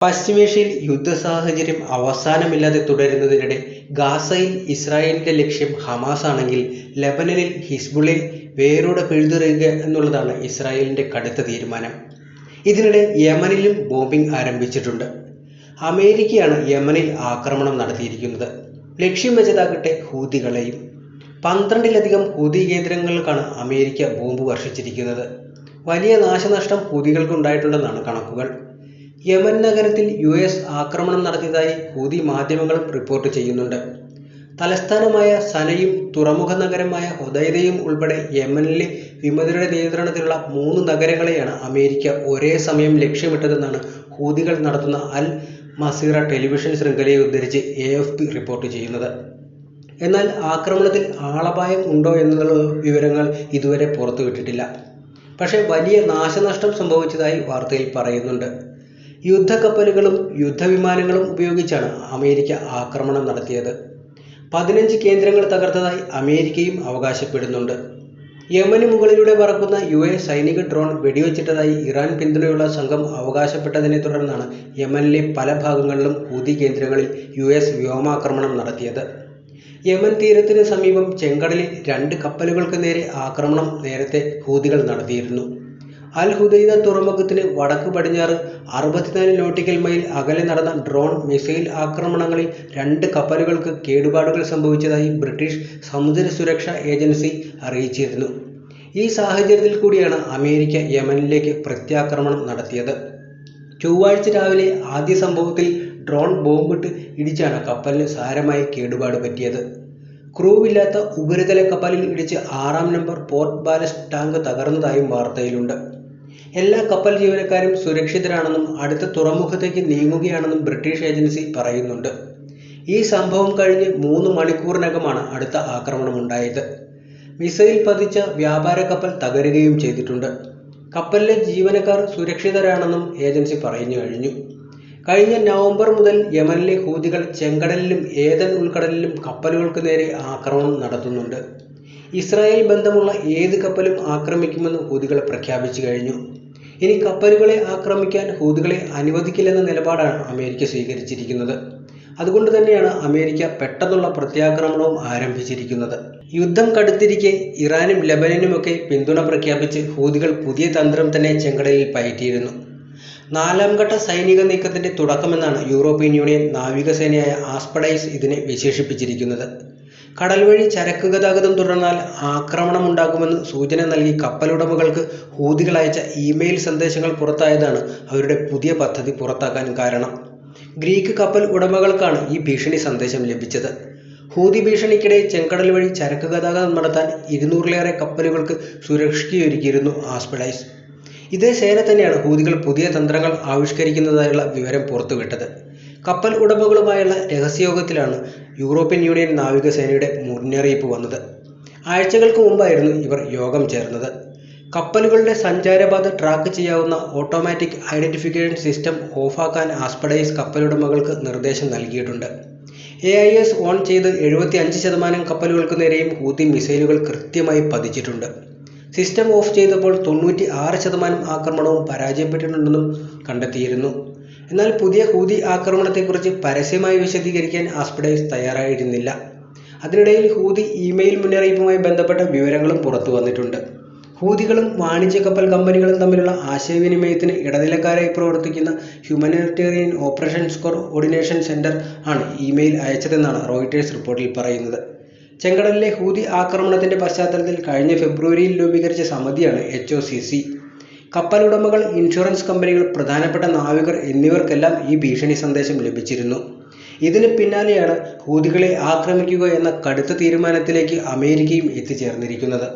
പശ്ചിമേഷ്യയിൽ യുദ്ധസാഹചര്യം അവസാനമില്ലാതെ തുടരുന്നതിനിടെ ഗാസയിൽ ഇസ്രായേലിന്റെ ലക്ഷ്യം ഹമാസ് ആണെങ്കിൽ ലെബനനിൽ ഹിസ്ബുളെ വേരോടെ പിഴുതെറിയുക എന്നുള്ളതാണ് ഇസ്രായേലിന്റെ കടുത്ത തീരുമാനം. ഇതിനിടെ യമനിലും ബോംബിംഗ് ആരംഭിച്ചിട്ടുണ്ട്. അമേരിക്കയാണ് യമനിൽ ആക്രമണം നടത്തിയിരിക്കുന്നത്. ലക്ഷ്യം വെച്ചതാകട്ടെ ഹൂതികളെയും. പന്ത്രണ്ടിലധികം ഹൂതി കേന്ദ്രങ്ങൾക്കാണ് അമേരിക്ക ബോംബ് വർഷിച്ചിരിക്കുന്നത്. വലിയ നാശനഷ്ടം ഹൂതികൾക്ക് ഉണ്ടായിട്ടുണ്ടെന്നാണ് കണക്കുകൾ. യമൻ നഗരത്തിൽ യു എസ് ആക്രമണം നടത്തിയതായി ഹൂതി മാധ്യമങ്ങൾ റിപ്പോർട്ട് ചെയ്യുന്നുണ്ട്. തലസ്ഥാനമായ സനയും തുറമുഖ നഗരമായ ഹുദൈദയും ഉൾപ്പെടെ യമനിലെ വിമതരുടെ നിയന്ത്രണത്തിലുള്ള മൂന്ന് നഗരങ്ങളെയാണ് അമേരിക്ക ഒരേ സമയം ലക്ഷ്യമിട്ടതെന്നാണ് ഹൂതികൾ നടത്തുന്ന അൽ മസീറ ടെലിവിഷൻ ശൃംഖലയെ ഉദ്ധരിച്ച് എ എഫ് പി റിപ്പോർട്ട് ചെയ്യുന്നത്. എന്നാൽ ആക്രമണത്തിൽ ആളപായം ഉണ്ടോ എന്നുള്ള വിവരങ്ങൾ ഇതുവരെ പുറത്തുവിട്ടിട്ടില്ല. പക്ഷേ വലിയ നാശനഷ്ടം സംഭവിച്ചതായി വാർത്തയിൽ പറയുന്നുണ്ട്. യുദ്ധക്കപ്പലുകളും യുദ്ധവിമാനങ്ങളും ഉപയോഗിച്ചാണ് അമേരിക്ക ആക്രമണം നടത്തിയത്. പതിനഞ്ച് കേന്ദ്രങ്ങൾ തകർത്തതായി അമേരിക്കയും അവകാശപ്പെടുന്നുണ്ട്. യമന് മുകളിലൂടെ പറക്കുന്ന യു എ സൈനിക ഡ്രോൺ വെടിവെച്ചിട്ടതായി ഇറാൻ പിന്തുണയുള്ള സംഘം അവകാശപ്പെട്ടതിനെ തുടർന്നാണ് യമനിലെ പല ഭാഗങ്ങളിലും ഹൂതി കേന്ദ്രങ്ങളിൽ യു എസ് വ്യോമാക്രമണം നടത്തിയത്. യമൻ തീരത്തിന് സമീപം ചെങ്കടലിൽ രണ്ട് കപ്പലുകൾക്ക് നേരെ ആക്രമണം നേരത്തെ ഹൂതികൾ നടത്തിയിരുന്നു. അൽ ഹുദൈദ തുറമുഖത്തിന് വടക്ക് പടിഞ്ഞാറ് അറുപത്തിനാല് നോട്ടിക്കൽ മൈൽ അകലെ നടന്ന ഡ്രോൺ മിസൈൽ ആക്രമണങ്ങളിൽ രണ്ട് കപ്പലുകൾക്ക് കേടുപാടുകൾ സംഭവിച്ചതായി ബ്രിട്ടീഷ് സമുദ്ര സുരക്ഷാ ഏജൻസി അറിയിച്ചിരുന്നു. ഈ സാഹചര്യത്തിൽ കൂടിയാണ് അമേരിക്ക യമനിലേക്ക് പ്രത്യാക്രമണം നടത്തിയത്. ചൊവ്വാഴ്ച രാവിലെ ആദ്യ സംഭവത്തിൽ ഡ്രോൺ ബോംബിട്ട് ഇടിച്ചാണ് കപ്പലിന് സാരമായി കേടുപാട് പറ്റിയത്. ക്രൂവില്ലാത്ത ഉപരിതല കപ്പലിൽ ഇടിച്ച് ആറാം നമ്പർ പോർട്ട് ബാലസ്റ്റ് ടാങ്ക് തകർന്നതായും വാർത്തയിലുണ്ട്. എല്ലാ കപ്പൽ ജീവനക്കാരും സുരക്ഷിതരാണെന്നും അടുത്ത തുറമുഖത്തേക്ക് നീങ്ങുകയാണെന്നും ബ്രിട്ടീഷ് ഏജൻസി പറയുന്നുണ്ട്. ഈ സംഭവം കഴിഞ്ഞ് മൂന്ന് മണിക്കൂറിനകമാണ് അടുത്ത ആക്രമണം ഉണ്ടായത് മിസൈൽ പതിച്ച വ്യാപാര കപ്പൽ തകരുകയും ചെയ്തിട്ടുണ്ട്. കപ്പലിലെ ജീവനക്കാർ സുരക്ഷിതരാണെന്നും ഏജൻസി പറഞ്ഞു കഴിഞ്ഞു. കഴിഞ്ഞ നവംബർ മുതൽ യമനിലെ ഹൂതികൾ ചെങ്കടലിലും ഏതൻ ഉൾക്കടലിലും കപ്പലുകൾക്ക് നേരെ ആക്രമണം നടത്തുന്നുണ്ട്. ഇസ്രായേൽ ബന്ധമുള്ള ഏത് കപ്പലും ആക്രമിക്കുമെന്ന് ഹൂതികൾ പ്രഖ്യാപിച്ചു കഴിഞ്ഞു. ഇനി കപ്പലുകളെ ആക്രമിക്കാൻ ഹൂതികളെ അനുവദിക്കില്ലെന്ന നിലപാടാണ് അമേരിക്ക സ്വീകരിച്ചിരിക്കുന്നത്. അതുകൊണ്ട് തന്നെയാണ് അമേരിക്ക പെട്ടെന്നുള്ള പ്രത്യാക്രമണവും ആരംഭിച്ചിരിക്കുന്നത്. യുദ്ധം കടുത്തിരിക്കെ ഇറാനും ലബനനുമൊക്കെ പിന്തുണ പ്രഖ്യാപിച്ച് ഹൂതികൾ പുതിയ തന്ത്രം തന്നെ ചെങ്കടലിൽ പയറ്റിയിരുന്നു. നാലാം ഘട്ട സൈനിക നീക്കത്തിന്റെ തുടക്കമെന്നാണ് യൂറോപ്യൻ യൂണിയൻ നാവികസേനയായ ആസ്പഡൈസ് ഇതിനെ വിശേഷിപ്പിച്ചിരിക്കുന്നത്. കടൽ വഴി ചരക്ക് ഗതാഗതം തുടർന്നാൽ ആക്രമണമുണ്ടാകുമെന്ന് സൂചന നൽകി കപ്പലുടമകൾക്ക് ഹൂതികൾ അയച്ച ഇമെയിൽ സന്ദേശങ്ങൾ പുറത്തായതാണ് അവരുടെ പുതിയ പദ്ധതി പുറത്താക്കാൻ കാരണം. ഗ്രീക്ക് കപ്പൽ ഉടമകൾക്കാണ് ഈ ഭീഷണി സന്ദേശം ലഭിച്ചത്. ഹൂതി ഭീഷണിക്കിടെ ചെങ്കടൽ വഴി ചരക്ക് ഗതാഗതം നടത്താൻ ഇരുന്നൂറിലേറെ കപ്പലുകൾക്ക് സുരക്ഷയൊരുക്കിയിരുന്നു ആസ്പഡൈസ് ഇതേ സേന തന്നെയാണ് ഹൂതികൾ പുതിയ തന്ത്രങ്ങൾ ആവിഷ്കരിക്കുന്നതായുള്ള വിവരം പുറത്തുവിട്ടത്. കപ്പൽ ഉടമകളുമായുള്ള രഹസ്യയോഗത്തിലാണ് യൂറോപ്യൻ യൂണിയൻ നാവികസേനയുടെ മുന്നറിയിപ്പ് വന്നത്. ആഴ്ചകൾക്ക് മുമ്പായിരുന്നു ഇവർ യോഗം ചേർന്നത്. കപ്പലുകളുടെ സഞ്ചാരപാത ട്രാക്ക് ചെയ്യാവുന്ന ഓട്ടോമാറ്റിക് ഐഡന്റിഫിക്കേഷൻ സിസ്റ്റം ഓഫാക്കാൻ ആസ്പഡൈസ് കപ്പലുടമകൾക്ക് നിർദ്ദേശം നൽകിയിട്ടുണ്ട്. എ ഐ എസ് ഓൺ ചെയ്ത് എഴുപത്തി അഞ്ച് ശതമാനം കപ്പലുകൾക്ക് നേരെയും ഹൂതി മിസൈലുകൾ കൃത്യമായി പതിച്ചിട്ടുണ്ട്. സിസ്റ്റം ഓഫ് ചെയ്തപ്പോൾ തൊണ്ണൂറ്റി ആറ് ശതമാനം ആക്രമണവും പരാജയപ്പെട്ടിട്ടുണ്ടെന്നും കണ്ടെത്തിയിരുന്നു. എന്നാൽ പുതിയ ഹൂതി ആക്രമണത്തെക്കുറിച്ച് പരസ്യമായി വിശദീകരിക്കാൻ ആസ്പഡൈസ് തയ്യാറായിരുന്നില്ല. അതിനിടയിൽ ഹൂതി ഇമെയിൽ മുന്നറിയിപ്പുമായി ബന്ധപ്പെട്ട വിവരങ്ങളും പുറത്തു വന്നിട്ടുണ്ട്. ഹൂതികളും വാണിജ്യ കപ്പൽ കമ്പനികളും തമ്മിലുള്ള ആശയവിനിമയത്തിന് ഇടനിലക്കാരായി പ്രവർത്തിക്കുന്ന ഹ്യൂമനിറ്റേറിയൻ ഓപ്പറേഷൻസ് കോർഡിനേഷൻ സെന്റർ ആണ് ഇമെയിൽ അയച്ചതെന്നാണ് റോയിട്ടേഴ്സ് റിപ്പോർട്ടിൽ പറയുന്നത്. ചെങ്കടലിലെ ഹൂതി ആക്രമണത്തിന്റെ പശ്ചാത്തലത്തിൽ കഴിഞ്ഞ ഫെബ്രുവരിയിൽ രൂപീകരിച്ച സമിതിയാണ് എച്ച് കപ്പലുടമകൾ ഇൻഷുറൻസ് കമ്പനികൾ പ്രധാനപ്പെട്ട നാവികർ എന്നിവർക്കെല്ലാം ഈ ഭീഷണി സന്ദേശം ലഭിച്ചിരുന്നു. ഇതിന് പിന്നാലെയാണ് ഹൂതികളെ ആക്രമിക്കുക എന്ന കടുത്ത തീരുമാനത്തിലേക്ക് അമേരിക്കയും എത്തിച്ചേർന്നിരിക്കുന്നത്.